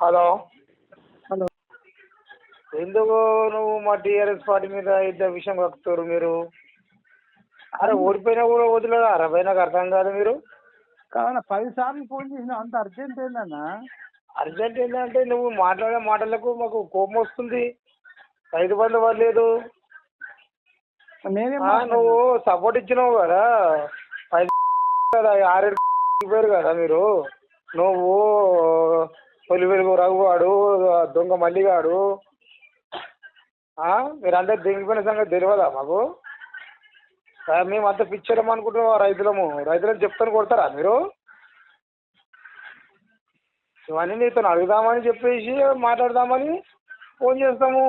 Hello. Hello. ఎందుకు నువ్వు మా టీఆర్ఎస్ పార్టీ మీద ఇంత విషయం కక్కుతారు మీరు? అరే ఓడిపోయినా కూడా వదిలేదు అరవై నాకు అర్థం కాదు మీరు. కాదన్న పది సార్లు ఫోన్ చేసిన అంత అర్జెంట్ ఏందన్నా? అర్జెంట్ ఏంటంటే నువ్వు మాట్లాడే మాటలకు మాకు కోపం వస్తుంది. రైతు బంధు పడలేదు. నేనేం నువ్వు సపోర్ట్ ఇచ్చినావు కదా. ఐదు కదా ఆరేడు కదా మీరు. నువ్వు తొలి వెలుగు రఘువాడు దొంగ మల్లిగాడు. మీరంతా దిగిపోయిన సంగతి తెలియదా మాకు? మేము అంత పిచ్చడం అనుకుంటున్నాం రైతులము. రైతులను చెప్తాను కొడతారా మీరు? ఇవన్నీ నీతో అడుగుదామని చెప్పేసి మాట్లాడదామని ఫోన్ చేస్తాము.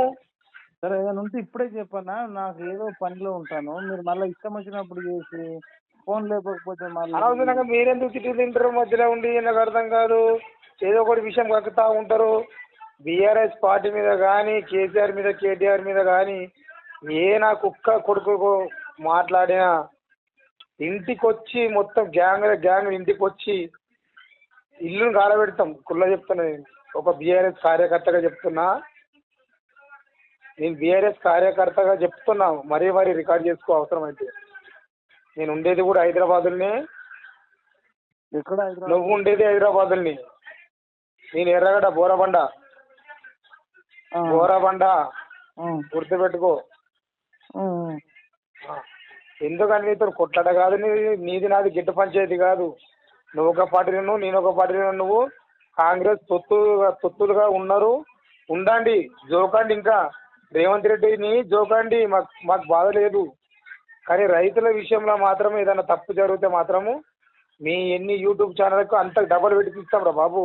సరే ఏదైనా ఉంటే ఇప్పుడే చెప్పన్నా. నాకు ఏదో పనిలో ఉంటాను. మీరు మళ్ళీ ఇష్టం వచ్చినప్పుడు చేసి ఫోన్ లేకపోతే మళ్ళీ అనవసరంగా మీరెందుకు తిట్టి తింటారు మధ్యలో ఉండి నాకు అర్థం కాదు. ఏదో ఒకటి విషయం కక్కుతా ఉంటారు. బీఆర్ఎస్ పార్టీ మీద కానీ కేసీఆర్ మీద కేటీఆర్ మీద కానీ ఏ నా కుక్క కొడుకు మాట్లాడినా ఇంటికి వచ్చి మొత్తం గ్యాంగ్ గ్యాంగ్ ఇంటికి వచ్చి ఇల్లును కాలబెడతాం కుల్ల చెప్తున్నా నేను. ఒక బీఆర్ఎస్ కార్యకర్తగా చెప్తున్నా. నేను బీఆర్ఎస్ కార్యకర్తగా చెప్తున్నా. మరీ మరీ రికార్డ్ చేసుకో అవసరం అయితే నేను ఉండేది కూడా హైదరాబాద్లోనే. నువ్వు ఉండేది హైదరాబాద్ని నేను ఎర్రగడ్డ బోరబండ. బోరబండ గుర్తుపెట్టుకో. ఎందుకని నీతో కొట్లాట కాదు? నీది నాది గిట్ట పంచాయతీ కాదు. నువ్వు ఒక పార్టీలో నేను ఒక పార్టీలో నువ్వు కాంగ్రెస్ తొత్తులుగా తొత్తులుగా ఉన్నారు. ఉండండి జోకండి ఇంకా. రేవంత్ రెడ్డిని జోకండి మాకు మాకు బాధ లేదు. కానీ రైతుల విషయంలో మాత్రం ఏదైనా తప్పు జరిగితే మాత్రము మీ ఎన్ని యూట్యూబ్ ఛానల్కు అంత డబల్ పెట్టిస్తాం రా బాబు.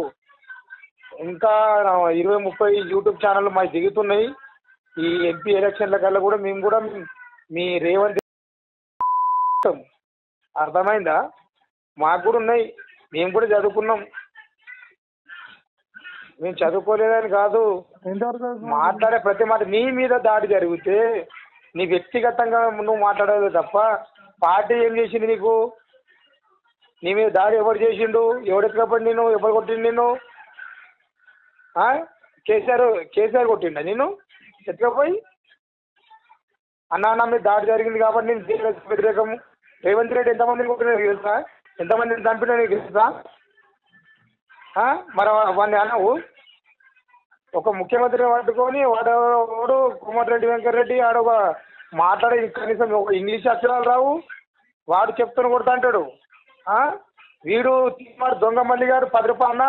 ఇంకా ఇరవై ముప్పై యూట్యూబ్ ఛానల్ మాకు దిగుతున్నాయి. ఈ ఎంపీ ఎలక్షన్ల కల్లా కూడా మేము కూడా మీ రేవంత్. అర్థమైందా? మాకు కూడా ఉన్నాయి. మేము కూడా చదువుకున్నాం. మేము చదువుకోలేదని కాదు? మాట్లాడే ప్రతి మాట నీ మీద దాడి జరిగితే నీ వ్యక్తిగతంగా నువ్వు మాట్లాడలేదు తప్ప పార్టీ ఏం చేసింది నీకు? నీ మీద దాడి ఎవరు చేసిండు? ఎవడు ఎత్తుకపోయి నేను ఎవరు కొట్టిండు నిన్ను? ఆ? కేసీఆర్ కేసీఆర్ కొట్టిండా నేను ఎత్తుకపోయి అన్న అన్న మీద దాడి జరిగింది కాబట్టి నేను దీనికి రేవంత్ రెడ్డి ఎంతమందిని కొట్టినా తెలుసా? ఎంతమందిని చంపినా నీకు తెలుసా? మరి వాడిని అన్నావు? ఒక ముఖ్యమంత్రిని పట్టుకొని వాడు వాడు కోమటిరెడ్డి వెంకటరెడ్డి ఆడ ఒక మాట్లాడే కనీసం ఒక ఇంగ్లీష్ అక్షరాలు రావు. వాడు చెప్తాను కొడతా అంటాడు. వీడు వాడు దొంగ మల్లి గారు పది రూపాయలు అన్న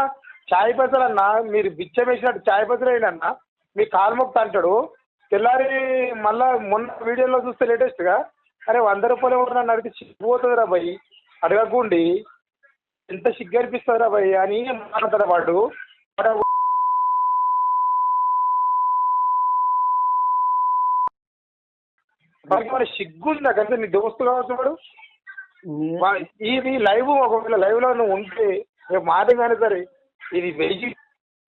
చాయ్ పైసలు అన్న మీరు బిచ్చం వేసినట్టు చాయ్ పైసలు వేయండి మీ కాలు మొక్తా అంటాడు. తెల్లారి మళ్ళా మొన్న వీడియోలో చూస్తే లేటెస్ట్గా అరే వంద రూపాయలు ఎవరు నన్ను అడిగితే సిగ్గుపోతుంది రా భయ్ అడగకుండి. ఎంత సిగ్గు అనిపిస్తుంది రా భయ్ అని మాట్లాడతాడు వాడు. వాడు వాడికి మరి సిగ్గుందా? కదా నీ దోస్తు కావచ్చు వాడు. ఇది లైవ్ ఒకవేళ లైవ్లో నువ్వు ఉంటే రేపు మాట కానీ సరే ఇది వెయ్యి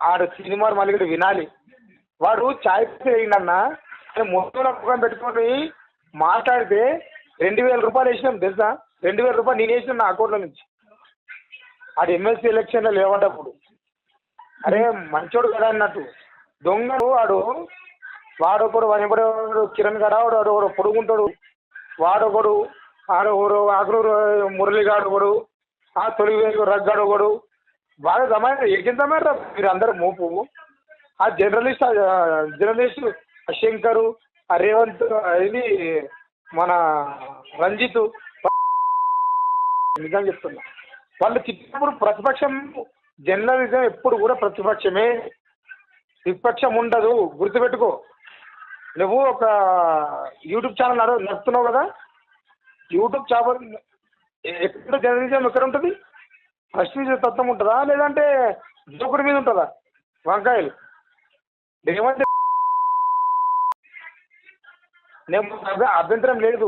ఆడు సినిమా మళ్ళీ వినాలి. వాడు ఛాయ్ వేయండన్నా మొత్తం ముఖం పెట్టుకొని మాట్లాడితే రెండు వేల రూపాయలు వేసినాం తెలుసా? రెండు వేల రూపాయలు నేను వేసిన నా అకౌంట్లో నుంచి. ఆడు ఎమ్మెల్సీ ఎలక్షన్లో లేవటప్పుడు అరే మంచోడు కదా అన్నట్టు. దొంగడు వాడు వాడొకడు వాడు కిరణ్ గడ వాడు వాడు ఒకడు పొడుగుంటాడు. వాడొకడు ఆడొకడు ఆకులూరు మురళిగాడు ఒకడు ఆ తొలి వేలు రగ్గాడు ఒకడు బాగా జమాయి ఎక్కిన జమాయి మీరు అందరు మోపు. ఆ జర్నలిస్ట్ జర్నలిస్ట్ శంకరు ఆ రేవంత్ ఇది మన రంజిత్ నిజం చెప్తున్నా. వాళ్ళు చిన్నప్పుడు ప్రతిపక్షం జర్నలిజం ఎప్పుడు కూడా ప్రతిపక్షమే. విపక్షం ఉండదు. గుర్తుపెట్టుకో. నువ్వు ఒక యూట్యూబ్ ఛానల్ నడుపుతున్నావు కదా? యూట్యూబ్ ఛానల్ ఎక్కడ జర్నలిజం ఎక్కడ ఉంటుంది? ఫస్ట్ తత్వం ఉంటుందా? లేదంటే జోకుడి మీద ఉంటుందా? వంకాయలు. ఏమంటే నేను అభ్యంతరం లేదు.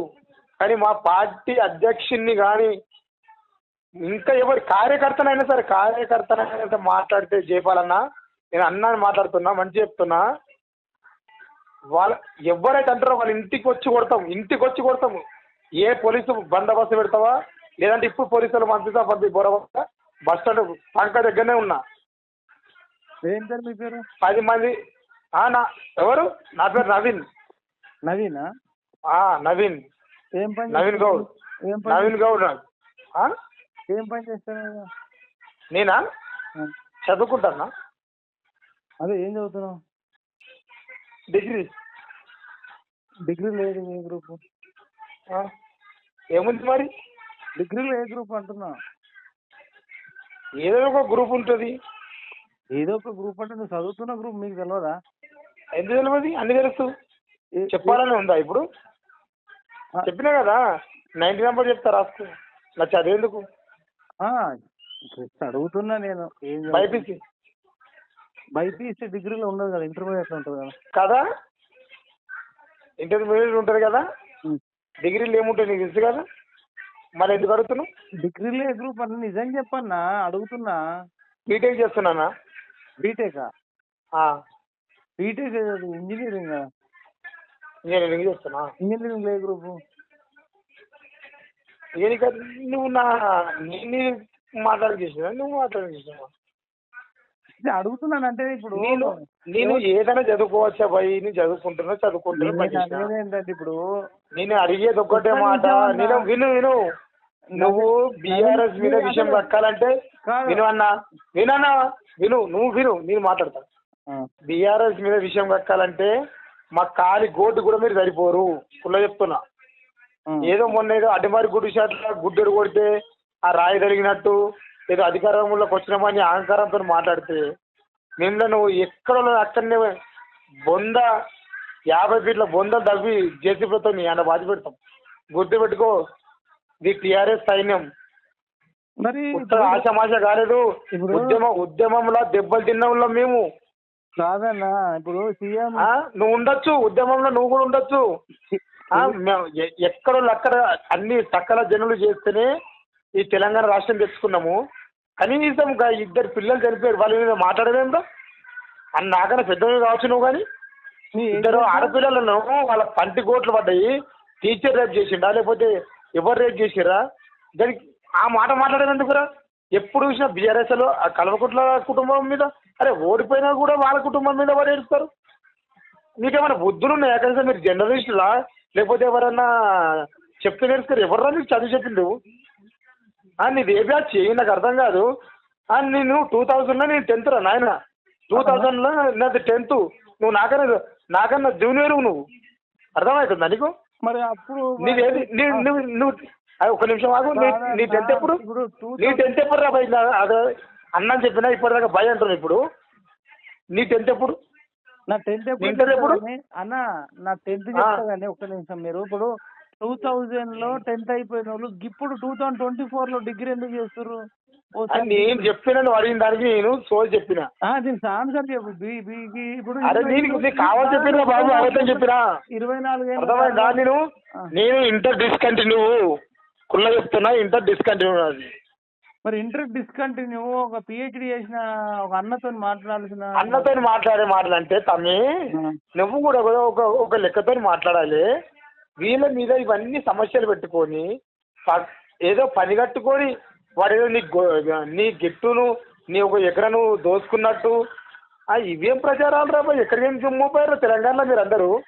కానీ మా పార్టీ అధ్యక్షుణ్ణి కానీ ఇంకా ఎవరి కార్యకర్తనైనా సరే కార్యకర్తనైనా మాట్లాడితే జయపాలన్న నేను అన్నాని మాట్లాడుతున్నా మంచి చెప్తున్నా. వాళ్ళ ఎవరైతే అంటారో వాళ్ళ ఇంటికి వచ్చి కొడతాం ఇంటికి వచ్చి కొడతాము ఏ పోలీసు బందోబస్తు పెడతావా? లేదంటే ఇప్పుడు పోలీసులు పంపిస్తా పంపి బొరవ బస్ స్టాండ్ పంక దగ్గరనే ఉన్నా. ఏం పేరు మీ పేరు? పది మంది. నా ఎవరు? నా పేరు నవీన్. నవీనా? నవీన్. ఏం పని నవీన్? గౌడ్. ఏం పని నవీన్ గౌడ్? ఏం పని చేస్తాను నేనా? చదువుకుంటానా? అదే ఏం చదువుతున్నావు? డిగ్రీ. డిగ్రీ లేదు ఏ గ్రూప్. ఏముంది మరి? డిగ్రీలో ఏ గ్రూప్ అంటున్నా? ఏదో ఒక గ్రూప్ ఉంటుంది. ఏదో ఒక గ్రూప్ అంటే నువ్వు చదువుతున్న గ్రూప్ మీకు తెలియదా ఎందుకు తెలియదు అన్ని తెలుసు. చెప్పాలని ఉందా ఇప్పుడు? చెప్పినా కదా? నైన్టీ నెంబర్ చెప్తా రాసుకో. నా చదివేందుకు? అడుగుతున్నా నేను. బైపీసీ. బైపీసీ డిగ్రీలో ఉండదు కదా ఇంటర్మీడియట్ ఉంటుంది కదా. కదా? ఇంటర్మీడియట్ ఉంటుంది కదా. డిగ్రీలు ఏముంటాయి నీకు తెలుసు కదా? మరి ఎందుకు అడుగుతున్నావు? డిగ్రీలో ఏ గ్రూప్ అంటే నిజం చెప్పన్నా అడుగుతున్నా. బీటెక్ చేస్తున్నానా? బీటెకా ఆ, బీటెక్ ఇంజనీరింగ్ ఇంజనీరింగ్ చేస్తున్నా. ఇంజనీరింగ్ ఏ గ్రూప్ ఏనిక నువ్వు నా నేను మాట్లాడి చేసినా? నువ్వు మాట్లాడి చేసినా అడుగుతున్నాను అంటే ఇప్పుడు నేను నేను ఏదైనా చదువుకోవచ్చా భయ్ నేను చదువుకుంటున్నా చదువుకుంటున్నా నేను ఏంటంటే ఇప్పుడు నేను అడిగేది ఒక్కటే ఒక్క మాట. నేను విను విను. నువ్వు బీఆర్ఎస్ మీద నేను విషయం కాదు. విను అన్నా. వినన్నా? విను నువ్వు విను నేను మాట్లాడతా. బీఆర్ఎస్ మీద విషయం కక్కాలంటే మా కాలి గోటు కూడా మీరు సరిపోరు. కుల్ల చెప్తున్నా. ఏదో మొన్న ఏదో అడ్డమారి గుడ్డు షాట్ల గుడ్డెడు కొడితే ఆ రాయి తగిలినట్టు ఏదో అధికారంలోకి వచ్చినామని అహంకారంతో మాట్లాడితే మేము నువ్వు ఎక్కడ అక్కడనే బొంద యాభై ఫీట్ల బొంద దవ్వి జేసీబీతో నీ అన్న బాధ పెడతాం. గుర్తు పెట్టుకో ఇది టీఆర్ఎస్ సైన్యం. మరి ఆశమాష కాలేదు. ఉద్యమ ఉద్యమంలో దెబ్బలు తిన్న మేము. కాదన్నా ఇప్పుడు సీఎం నువ్వు ఉండొచ్చు ఉద్యమంలో నువ్వు కూడా ఉండొచ్చు. ఎక్కడ అక్కడ అన్ని సకల జనులు చేస్తేనే ఈ తెలంగాణ రాష్ట్రం తెచ్చుకున్నాము. కనీసం ఇద్దరు పిల్లలు చనిపోయారు. వాళ్ళ మీద మాట్లాడదేందో అని నాకన్నా పెద్దవి కావచ్చు నువ్వు కానీ. ఇద్దరు? ఆడపిల్లలను వాళ్ళ పంటి గోట్లు పడ్డాయి. టీచర్ రేప్ చేసిండా లేకపోతే ఎవరు రేప్ చేసిరా దానికి ఆ మాట మాట్లాడేందుకురా? ఎప్పుడు చూసినా బీఆర్ఎస్లో ఆ కల్వకుట్ల కుటుంబం మీద అరే ఓడిపోయినా కూడా వాళ్ళ కుటుంబం మీద వాడు ఏడుస్తారు? మీకేమైనా బుద్ధులు ఉన్నాయా? కనీసం మీరు జర్నలిస్టులా? లేకపోతే ఎవరన్నా చెప్తే నేర్చుకోరు? ఎవర్రా నీకు చదివి చెప్పింది నీది ఏ బ్యాచ్ నాకు అర్థం కాదు. నేను టూ థౌజండ్లో నేను టెన్త్ రా నాయన. టూ థౌజండ్లో నాది టెన్త్. నువ్వు నాకన్నా నాకన్నా జూనియర్ నువ్వు. అర్థమవుతుందా నీకు? మరి అప్పుడు నీదేది నీ నువ్వు ఒక నిమిషం ఆగు. నీ టెన్త్ ఎప్పుడు? నీ టెన్త్ ఎప్పుడు రా భయ్ అదే అన్నం చెప్పినా ఇప్పటిదాకా భయ అంటున్నావు ఇప్పుడు. నీ టెన్త్ ఎప్పుడు? నా టెన్త్ ఎప్పుడు అన్న నా టెన్త్. చెప్తా కానీ ఒక్క నిమిషం మీరు ఇప్పుడు టూ థౌజండ్లో టెన్త్ అయిపోయిన వాళ్ళు ఇప్పుడు టూ థౌసండ్ ట్వంటీ ఫోర్లో డిగ్రీ ఎందుకు చేస్తారు నేను చెప్పిన నువ్వు అడిగిన దానికి నేను సోల్ చెప్పిన. దీనికి ఆన్సర్ చెప్పు. బి బికి ఇప్పుడు కావాలి చెప్పిన బాబు అవతం చెప్పినా? ఇరవై నాలుగు నేను? నేను ఇంటర్ డిస్కంటిన్యూ కుల్ల చెప్తున్నా ఇంటర్ డిస్కంటిన్యూ అది మరి ఇంటర్ డిస్కంటిన్యూ ఒక పిహెచ్డి చేసిన ఒక అన్నతో మాట్లాడాల్సిన అన్నతో మాట్లాడే మాటలు అంటే తమ్మి. నువ్వు కూడా ఒక- ఒక ఒక లెక్కతో మాట్లాడాలి. వీళ్ళ మీద ఇవన్నీ సమస్యలు పెట్టుకొని ప- ఏదో పని కట్టుకొని వాడు నీ నీ గిట్టును నీ ఒక ఎకరను దోసుకున్నట్టు. ఇవేం ప్రచారాలు రా ఎక్కడికి ఏం మోపారు తెలంగాణలో మీరు అందరూ